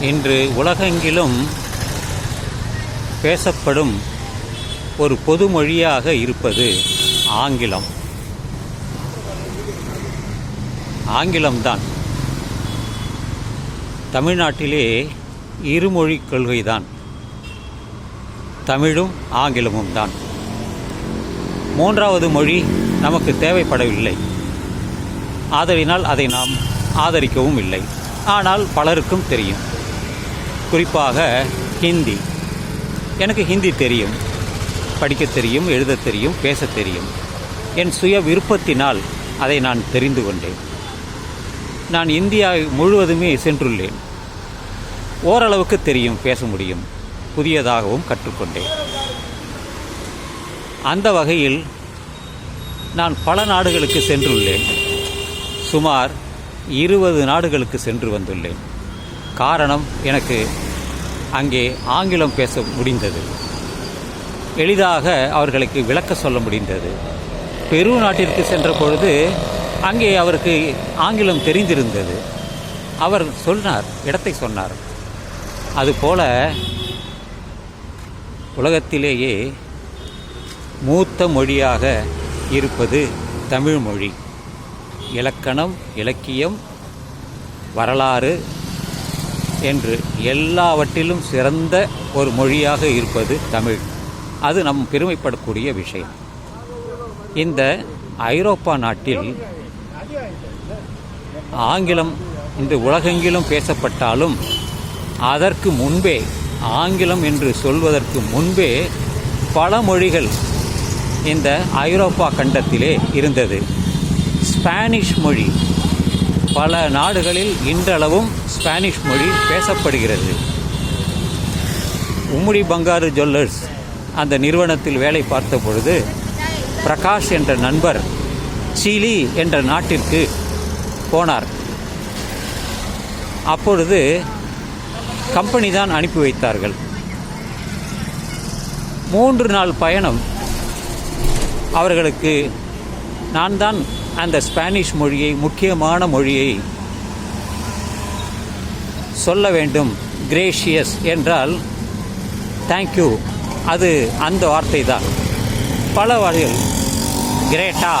இன்று உலகெங்கிலும் பேசப்படும் ஒரு பொது மொழியாக இருப்பது ஆங்கிலம். ஆங்கிலம்தான். தமிழ்நாட்டிலே இருமொழி கொள்கைதான். தமிழும் ஆங்கிலமும் தான் மூன்றாவது மொழி நமக்கு தேவைப்படவில்லை. ஆதலினால் அதை நாம் ஆதரிக்கவும் இல்லை. ஆனால் பலருக்கும் தெரியும். குறிப்பாக ஹிந்தி. எனக்கு ஹிந்தி தெரியும். படிக்க தெரியும் எழுத தெரியும் பேச தெரியும். என் சுய விருப்பத்தினால் அதை நான் தெரிந்து கொண்டேன். நான் இந்தியா முழுவதுமே சென்றுள்ளேன். ஓரளவுக்கு தெரியும் பேச முடியும். புதியதாகவும் கற்றுக்கொண்டேன். அந்த வகையில் நான் பல நாடுகளுக்கு சென்றுள்ளேன். சுமார் இருபது நாடுகளுக்கு சென்று வந்துள்ளேன். காரணம் எனக்கு அங்கே ஆங்கிலம் பேச முடிந்தது. எளிதாக அவர்களுக்கு விளக்க சொல்ல முடிந்தது. பெரு நாட்டிற்கு சென்ற பொழுது அங்கே அவருக்கு ஆங்கிலம் தெரிந்திருந்தது. அவர் சொன்னார் இடத்தை சொன்னார். அதுபோல உலகத்திலேயே மூத்த மொழியாக இருப்பது தமிழ் மொழி இலக்கணம் இலக்கியம் வரலாறு என்று எல்லாவற்றிலும் சிறந்த ஒரு மொழியாக இருப்பது தமிழ். அது நம் பெருமைப்படக்கூடிய விஷயம். இந்த ஐரோப்பா நாட்டில் ஆங்கிலம் இன்று உலகெங்கிலும் பேசப்பட்டாலும் அதற்கு முன்பே ஆங்கிலம் என்று சொல்வதற்கு முன்பே பல மொழிகள் இந்த ஐரோப்பா கண்டத்திலே இருந்தது. ஸ்பானிஷ் மொழி பல நாடுகளில் இன்றளவும் ஸ்பானிஷ் மொழி பேசப்படுகிறது. உம்முடி பங்காரு ஜுவல்லர்ஸ் அந்த நிறுவனத்தில் வேலை பார்த்த பொழுது பிரகாஷ் என்ற நண்பர் சிலி என்ற நாட்டிற்கு போனார். அப்பொழுது கம்பெனி தான் அனுப்பி வைத்தார்கள். மூன்று நாள் பயணம் அவர்களுக்கு நான் தான் அந்த ஸ்பானிஷ் மொழியை முக்கியமான மொழியை சொல்ல வேண்டும். கிரேஷியஸ் என்றால் தேங்க்யூ அது அந்த வார்த்தை தான். பல வகைகள் கிரேட்டா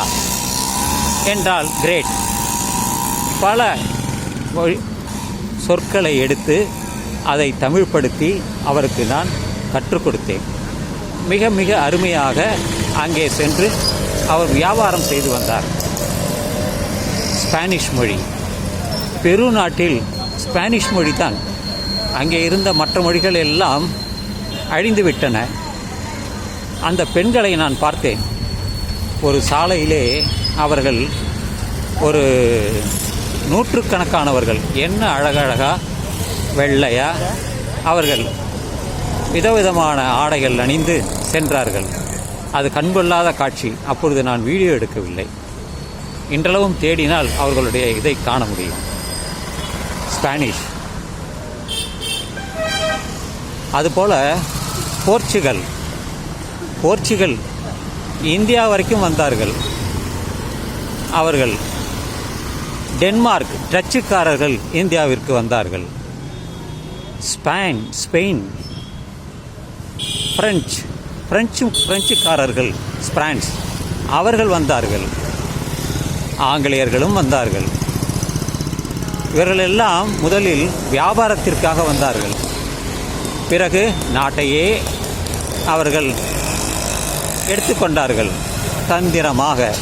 என்றால் கிரேட் பல மொழி சொற்களை எடுத்து அதை தமிழ்படுத்தி அவருக்கு நான் கற்றுக் கொடுத்தேன். மிக மிக அருமையாக அங்கே சென்று அவர் வியாபாரம் செய்து வந்தார். ஸ்பானிஷ் மொழி. பெரு நாட்டில் ஸ்பானிஷ் மொழி தான் அங்கே இருந்த மற்ற மொழிகள் எல்லாம் அழிந்துவிட்டன அந்த பெண்களை நான் பார்த்தேன். ஒரு சாலையிலே அவர்கள் ஒரு நூற்றுக்கணக்கானவர்கள் என்ன அழகழகா வெள்ளையா அவர்கள் விதவிதமான ஆடைகள் அணிந்து சென்றார்கள். அது கண்கொள்ளாத காட்சி. அப்பொழுது நான் வீடியோ எடுக்கவில்லை. இன்றளவும் தேடினால் அவர்களுடைய இதை காண முடியும். ஸ்பானிஷ் அதுபோல போர்ச்சுகல். போர்ச்சுகல் இந்தியா வரைக்கும் வந்தார்கள். அவர்கள் டென்மார்க் டச்சுக்காரர்கள் இந்தியாவிற்கு வந்தார்கள். ஸ்பெயின் ஸ்பெயின் பிரெஞ்சு பிரெஞ்சு பிரெஞ்சுக்காரர்கள் ஸ்பிரான்ஸ் அவர்கள் வந்தார்கள். ஆங்கிலேயர்களும் வந்தார்கள். இவர்களெல்லாம் முதலில் வியாபாரத்திற்காக வந்தார்கள். பிறகு நாட்டையே அவர்கள் எடுத்துக்கொண்டார்கள் தந்திரமாக.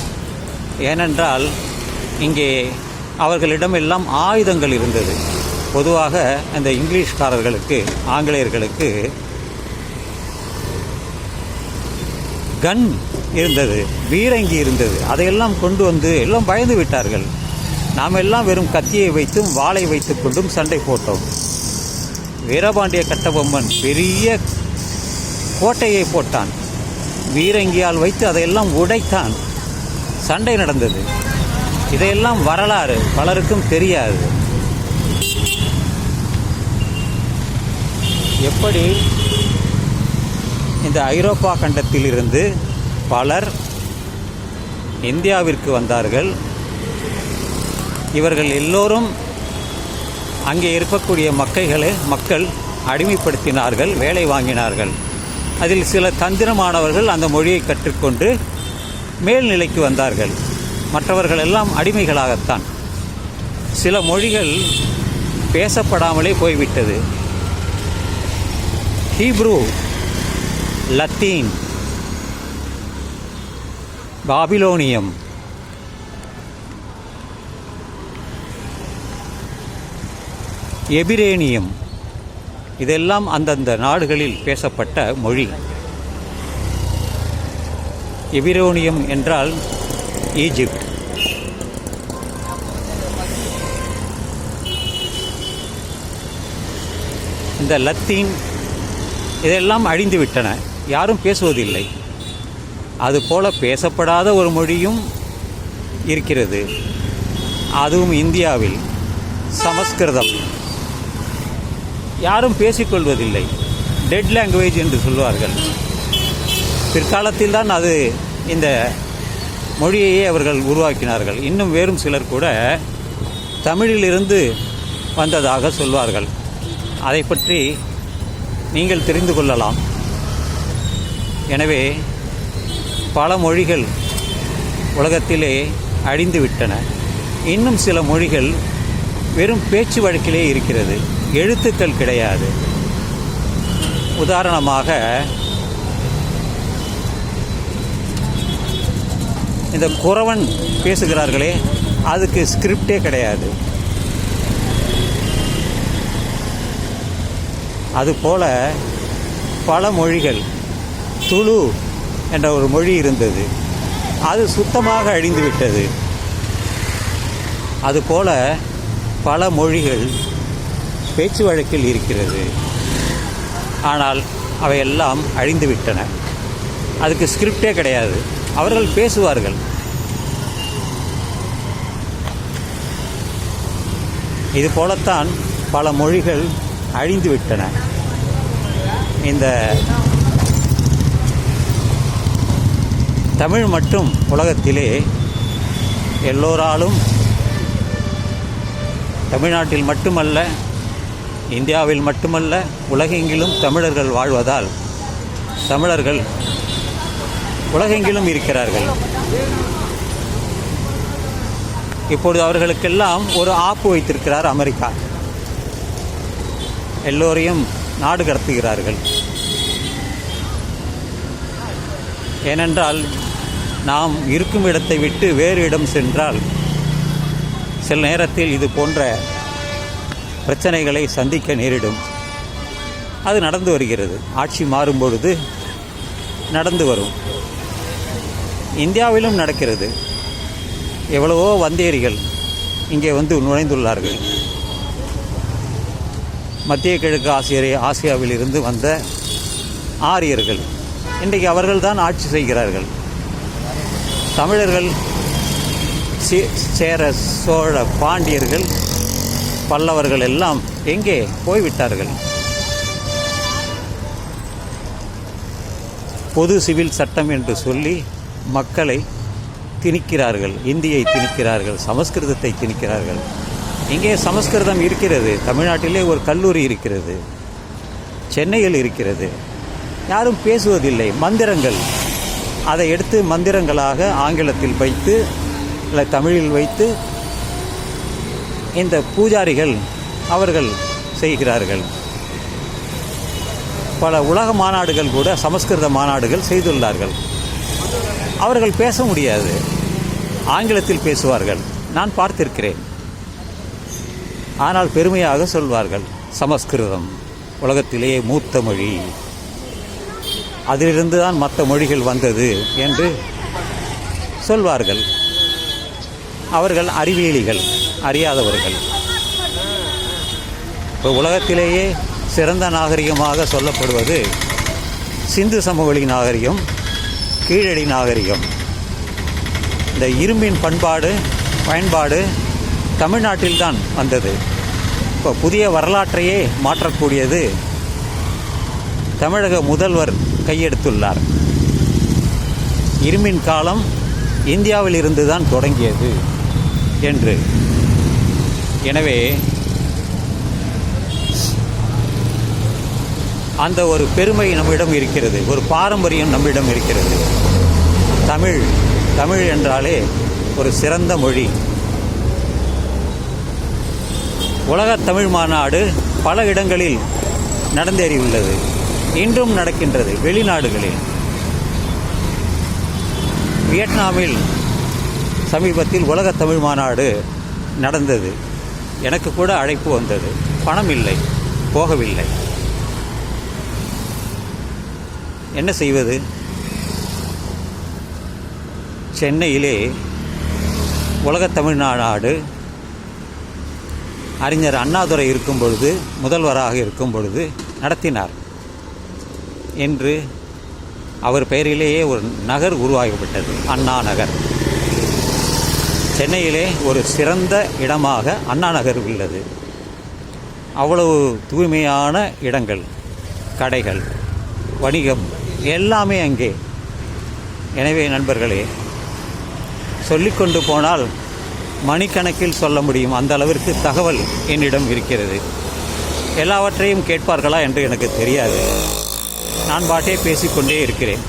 ஏனென்றால் இங்கே அவர்களிடம் எல்லாம் ஆயுதங்கள் இருந்தது. பொதுவாக அந்த இங்கிலீஷ்காரர்களுக்கு ஆங்கிலேயர்களுக்கு கன் இருந்தது பீரங்கி இருந்தது. அதையெல்லாம் கொண்டு வந்து எல்லாம் பயந்து விட்டார்கள். நாம் எல்லாம் வெறும் கத்தியை வைத்தும் வாளை வைத்துக் கொண்டும் சண்டை போட்டோம். வீரபாண்டிய கட்டபொம்மன் பெரிய கோட்டையை போட்டான். வீரங்கியால் வைத்து அதையெல்லாம் உடைத்தான். சண்டை நடந்தது. இதையெல்லாம் வரலாறு பலருக்கும் தெரியாது. எப்படி இந்த ஐரோப்பா கண்டத்திலிருந்து பலர் இந்தியாவிற்கு வந்தார்கள். இவர்கள் எல்லோரும் அங்கே இருக்கக்கூடிய மக்கைகளை மக்கள் அடிமைப்படுத்தினார்கள் வேலை வாங்கினார்கள். அதில் சில தந்திரமானவர்கள் அந்த மொழியை கற்றுக்கொண்டு மேல்நிலைக்கு வந்தார்கள். மற்றவர்கள் எல்லாம் அடிமைகளாகத்தான். சில மொழிகள் பேசப்படாமலே போய்விட்டது. Hebrew Latin. பாபிலோனியம். எபிரேனியம். இதெல்லாம் அந்தந்த நாடுகளில் பேசப்பட்ட மொழி. எபிரோனியம் என்றால் ஈஜிப்ட். இந்த லத்தீன் இதெல்லாம் அழிந்துவிட்டன. யாரும் பேசுவதில்லை. அதுபோல பேசப்படாத ஒரு மொழியும் இருக்கிறது. அதுவும் இந்தியாவில் சமஸ்கிருதம். யாரும் பேசிக்கொள்வதில்லை. டெட் லாங்குவேஜ் என்று சொல்வார்கள். பிற்காலத்தில் தான் அது இந்த மொழியையே அவர்கள் உருவாக்கினார்கள். இன்னும் வேறும் சிலர் கூட தமிழிலிருந்து வந்ததாக சொல்வார்கள். அதை பற்றி நீங்கள் தெரிந்து கொள்ளலாம். எனவே பல மொழிகள் உலகத்திலே அழிந்துவிட்டன. இன்னும் சில மொழிகள் வெறும் பேச்சு வழக்கிலே இருக்கிறது. எழுத்துக்கள் கிடையாது. உதாரணமாக இந்த குறவன் பேசுகிறார்களே அதுக்கு ஸ்கிரிப்டே கிடையாது. அதுபோல பல மொழிகள் துளு என்ற ஒரு மொழி இருந்தது. அது சுத்தமாக அழிந்து விட்டது அதுபோல பல மொழிகள் பேச்சு வழக்கில் இருக்கிறது. ஆனால் அவையெல்லாம் அழிந்து விட்டன அதுக்கு ஸ்கிரிப்டே கிடையாது. அவர்கள் பேசுவார்கள். இது போலத்தான் பல மொழிகள் அழிந்து விட்டன இந்த தமிழ் மட்டும் உலகத்திலே எல்லோராலும் தமிழ்நாட்டில் மட்டுமல்ல இந்தியாவில் மட்டுமல்ல உலகெங்கிலும் தமிழர்கள் வாழ்வதால் தமிழர்கள் உலகெங்கிலும் இருக்கிறார்கள். இப்பொழுது அவர்களுக்கெல்லாம் ஒரு ஆப்பு வைத்திருக்கிறார் அமெரிக்கா. எல்லோரையும் நாடு கடத்துகிறார்கள். ஏனென்றால் நாம் இருக்கும் இடத்தை விட்டு வேறு இடம் சென்றால் சில நேரத்தில் இது போன்ற பிரச்சனைகளை சந்திக்க நேரிடும். அது நடந்து வருகிறது. ஆட்சி மாறும் பொழுது நடந்து வரும். இந்தியாவிலும் நடக்கிறது. எவ்வளவோ வந்தேரிகள் இங்கே வந்து நுழைந்துள்ளார்கள். மத்திய கிழக்கு ஆசிய ஆசியாவில் இருந்து வந்த ஆரியர்கள். இன்றைக்கு அவர்கள்தான் ஆட்சி செய்கிறார்கள். தமிழர்கள் சே- சேர சோழ பாண்டியர்கள் பல்லவர்கள் எல்லாம் எங்கே போய்விட்டார்கள்? பொது சிவில் சட்டம் என்று சொல்லி மக்களை திணிக்கிறார்கள் இந்தியை திணிக்கிறார்கள் சமஸ்கிருதத்தை திணிக்கிறார்கள். இங்கே சமஸ்கிருதம் இருக்கிறது தமிழ்நாட்டிலே ஒரு கல்லூரி இருக்கிறது சென்னையில் இருக்கிறது. யாரும் பேசுவதில்லை. மந்திரங்கள். அதை எடுத்து மந்திரங்களாக ஆங்கிலத்தில் வைத்து இல்லை தமிழில் வைத்து இந்த பூஜாரிகள் அவர்கள் செய்கிறார்கள். பல உலக மாநாடுகள் கூட சமஸ்கிருத மாநாடுகள் செய்துள்ளார்கள். அவர்கள் பேச முடியாது. ஆங்கிலத்தில் பேசுவார்கள். நான் பார்த்திருக்கிறேன். ஆனால் பெருமையாக சொல்வார்கள் சமஸ்கிருதம். உலகத்திலேயே மூத்த மொழி. அதிலிருந்து தான் மற்ற மொழிகள் வந்தது என்று சொல்வார்கள். அவர்கள் அறிவியலிகள் அறியாதவர்கள். இப்போ உலகத்திலேயே சிறந்த நாகரிகமாக சொல்லப்படுவது சிந்து சமவெளி நாகரிகம் கீழடி நாகரிகம். இந்த இரும்பின் பண்பாடு பயன்பாடு தமிழ்நாட்டில்தான் வந்தது. இப்போ புதிய வரலாற்றையே மாற்றக்கூடியது தமிழக முதல்வர் கையெடுத்துள்ளார். இருமின் காலம் இந்தியாவில் இருந்து தான் தொடங்கியது என்று. எனவே அந்த ஒரு பெருமை நம்மிடம் இருக்கிறது ஒரு பாரம்பரியம் நம்மிடம் இருக்கிறது. தமிழ் தமிழ் என்றாலே ஒரு சிறந்த மொழி. உலக தமிழ் மாநாடு பல இடங்களில் நடந்தேறியுள்ளது. இன்றும் நடக்கின்றது வெளிநாடுகளில். வியட்நாமில் சமீபத்தில் உலக தமிழ் மாநாடு நடந்தது. எனக்கு கூட அழைப்பு வந்தது. பணம் இல்லை. போகவில்லை. என்ன செய்வது? சென்னையிலே உலக தமிழ் மாநாடு அறிஞர் அண்ணாதுரை இருக்கும் பொழுது முதல்வராக இருக்கும் பொழுது நடத்தினார். என்று அவர் பெயரிலேயே ஒரு நகர் உருவாகிவிட்டது. அண்ணா நகர். சென்னையிலே ஒரு சிறந்த இடமாக அண்ணா நகர் உள்ளது. அவ்வளவு தூய்மையான இடங்கள் கடைகள் வணிகம் எல்லாமே அங்கே. எனவே நண்பர்களே சொல்லிக்கொண்டு போனால் மணிக்கணக்கில் சொல்ல முடியும். அந்த அளவிற்கு தகவல் என்னிடம் இருக்கிறது. எல்லாவற்றையும் கேட்பார்களா என்று எனக்கு தெரியாது. நான் பாட்டே பேசிக்கொண்டே இருக்கிறேன்.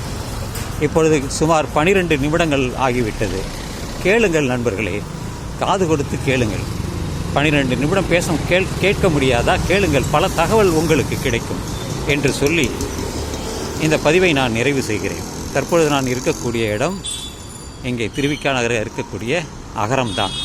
இப்பொழுது சுமார் பனிரெண்டு நிமிடங்கள் ஆகிவிட்டது. கேளுங்கள் நண்பர்களே காது கொடுத்து கேளுங்கள். பனிரெண்டு நிமிடம் பேச கேள் கேட்க முடியாதா? கேளுங்கள் பல தகவல் உங்களுக்கு கிடைக்கும் என்று சொல்லி இந்த பதிவை நான் நிறைவு செய்கிறேன். தற்பொழுது நான் இருக்கக்கூடிய இடம் இங்கே திருவிக்கா நகரில் இருக்கக்கூடிய அகரம்தான்.